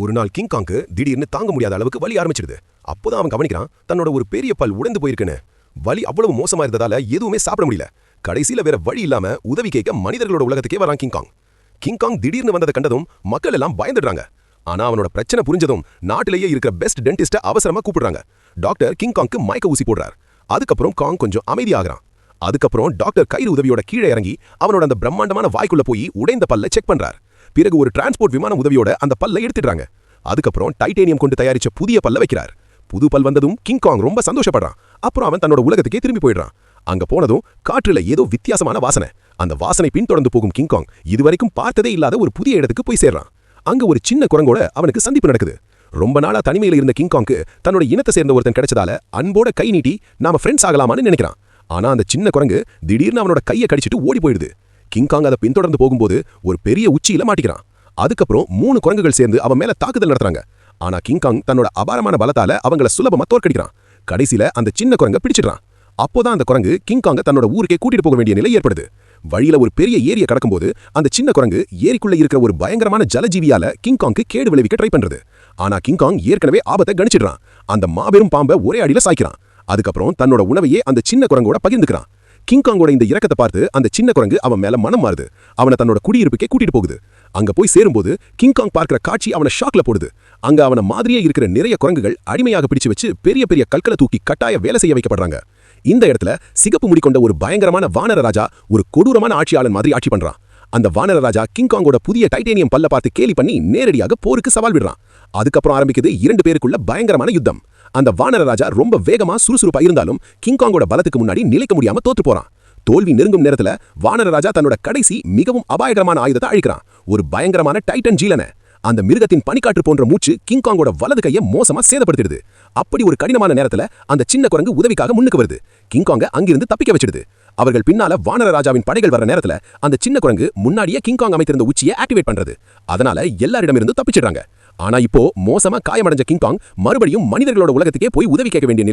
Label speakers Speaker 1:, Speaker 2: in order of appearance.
Speaker 1: ஒரு நாள் கிங்காங்க்கு திடீர்னு தாங்க முடியாத அளவுக்கு வலி ஆரம்பிச்சிடுது. அப்போதான் அவன் கவனிக்கிறான் தன்னோட ஒரு பெரிய பல் உடைந்து போயிருக்குன்னு. வலி அவ்வளவு மோசமா இருந்ததால எதுவுமே சாப்பிட முடியல. கடைசியில வேற வழி இல்லாம உதவி கேட்க மனிதர்களோட உலகத்துக்கே வரான் கிங்காங் கிங்காங் திடீர்னு வந்ததை கண்டதும் மக்கள் எல்லாம் பயந்துடுறாங்க. ஆனா அவனோட பிரச்சனை புரிஞ்சதும் நாட்டிலேயே இருக்கிற பெஸ்ட் டென்டிஸ்ட அவசரமா கூப்பிடுறாங்க. டாக்டர் கிங்காங்க்கு மயக்க ஊசி போடுறார். அதுக்கப்புறம் காங் கொஞ்சம் அமைதியாகிறான். அதுக்கப்புறம் டாக்டர் கயிறு உதவியோட கீழே இறங்கி அவனோட அந்த பிரம்மாண்டமான வாய்க்குள்ள போய் உடைந்த பல்ல செக் பண்றார். பிறகு ஒரு டிரான்ஸ்போர்ட் விமான உதவியோட அந்த பல்ல எடுத்துடுறாங்க. அதுக்கப்புறம் டைட்டேனியம் கொண்டு தயாரிச்ச புதிய பல்ல வைக்கிறார். புது பல் வந்ததும் கிங்காங் ரொம்ப சந்தோஷப்படுறான். அப்புறம் அவன் தன்னோட உலகத்துக்கே திரும்பி போயிடுறான். அங்க போனதும் காற்றுல ஏதோ வித்தியாசமான வாசனை. அந்த வாசனை பின்தொடர்ந்து போகும் கிங்காங் இதுவரைக்கும் பார்த்ததே இல்லாத ஒரு புதிய இடத்துக்கு போய் சேர்றான். அங்க ஒரு சின்ன குரங்கோட அவனுக்கு சந்திப்பு நடக்குது. ரொம்ப நாளா தனிமையில இருந்த கிங்காங்க்கு தன்னோட இனத்தை சேர்ந்த ஒருத்தன் கிடைச்சதால அன்போட கை நீட்டி நாம ஃப்ரெண்ட்ஸ் ஆகலாமான்னு நினைக்கிறான். ஆனா அந்த சின்ன குரங்கு திடீர்னு அவனோட கையை கடிச்சிட்டு ஓடி போயிடுது. கிங்காங் அதை பின்தொடர்ந்து போகும்போது ஒரு பெரிய உச்சியில மாட்டிக்கிறான். அதுக்கப்புறம் மூணு குரங்குகள் சேர்ந்து அவன் மேல தாக்குதல் நடத்துறாங்க. ஆனா கிங்காங் தன்னோட அபாரமான பலத்தால அவங்கள சுலபமா தோற்கடிக்கிறான். கடைசியில அந்த சின்ன குரங்க பிடிச்சிடுறான். அப்போதான் அந்த குரங்கு கிங்காங்க தன்னோட ஊருக்கே கூட்டிட்டு போக வேண்டிய நிலை ஏற்படுது. வழியில ஒரு பெரிய ஏரியை கடக்கும்போது அந்த சின்ன குரங்கு ஏரிக்குள்ள இருக்கிற ஒரு பயங்கரமான ஜலஜீவியால கிங்காங்க்கு கேடு விளைவிக்க ட்ரை பண்றது. ஆனா கிங்காங் ஏற்கனவே ஆபத்தை கணிச்சிடுறான். அந்த மாபெரும் பாம்பை ஒரே அடியில சாய்க்கிறான். அதுக்கப்புறம் தன்னோட உணவையே அந்த சின்ன குரங்கோட பகிர்ந்துக்கிறான். கிங்காங்கோட இந்த இறக்கத்தை பார்த்து அந்த சின்ன குரங்கு அவன் மேல மனம் மாறுது. அவனை தன்னோட குடியிருப்புக்கே கூட்டிட்டு போகுது. அங்க போய் சேரும்போது கிங்காங் பார்க்கிற காட்சி அவனை ஷாக்ல போடுது. அங்க அவன மாதிரியே இருக்கிற நிறைய குரங்குகள் அடிமையாக பிடிச்சு வச்சு பெரிய பெரிய கற்களை தூக்கி கட்டாய வேலை செய்ய வைக்கப்படுறாங்க. இந்த இடத்துல சிகப்பு முடி கொண்ட ஒரு பயங்கரமான வானர ராஜா ஒரு கொடூரமான ஆட்சியாளன் மாதிரி ஆட்சி பண்றான். அந்த வானரராஜா கிங்காங்கோட புதிய டைட்டேனியம் பல்ல பார்த்து கேலி பண்ணி நேரடியாக போருக்கு சவால் விடுறான். அதுக்கப்புறம் ஆரம்பிக்குது இரண்டு பேருக்குள்ள பயங்கரமான யுத்தம். அந்த வானரராஜா ரொம்ப வேகமா சுறுசுறுப்பா இருந்தாலும் கிங்காங்கோட பலத்துக்கு முன்னாடி நிலைக்க முடியாம தோத்து போறான். தோல்வி நெருங்கும் நேரத்துல வானரராஜா தன்னோட கடைசி மிகவும் அபாயகரமான ஆயுதத்தை அழிக்கிறான். ஒரு பயங்கரமான டைட்டன் ஜீலனை. அந்த மிருகத்தின் பனிக்காற்று போன்ற மூச்சு கிங்காங்கோட வலது கையை மோசமா சேதப்படுத்திடுது. அப்படி ஒரு கடினமான நேரத்துல அந்த சின்ன குரங்கு உதவிக்காக முன்னுக்கு வருது. கிங்காங்க அங்கிருந்து தப்பிக்க வச்சிடுது. அவர்கள் பின்னால வானர ராஜாவின் படைகள் வர நேரத்துல அந்த சின்ன குரங்கு முன்னாடியே கிங்காங் அமைத்திருந்த உச்சியை ஆக்டிவேட் பண்றது. அதனால எல்லாரிடமிருந்து தப்பிச்சிடுறாங்க. ஆனா இப்போ மோசமா காயமடைஞ்ச கிங்காங் மறுபடியும் மனிதர்களோட உலகத்துக்கே போய் உதவி கேட்க வேண்டிய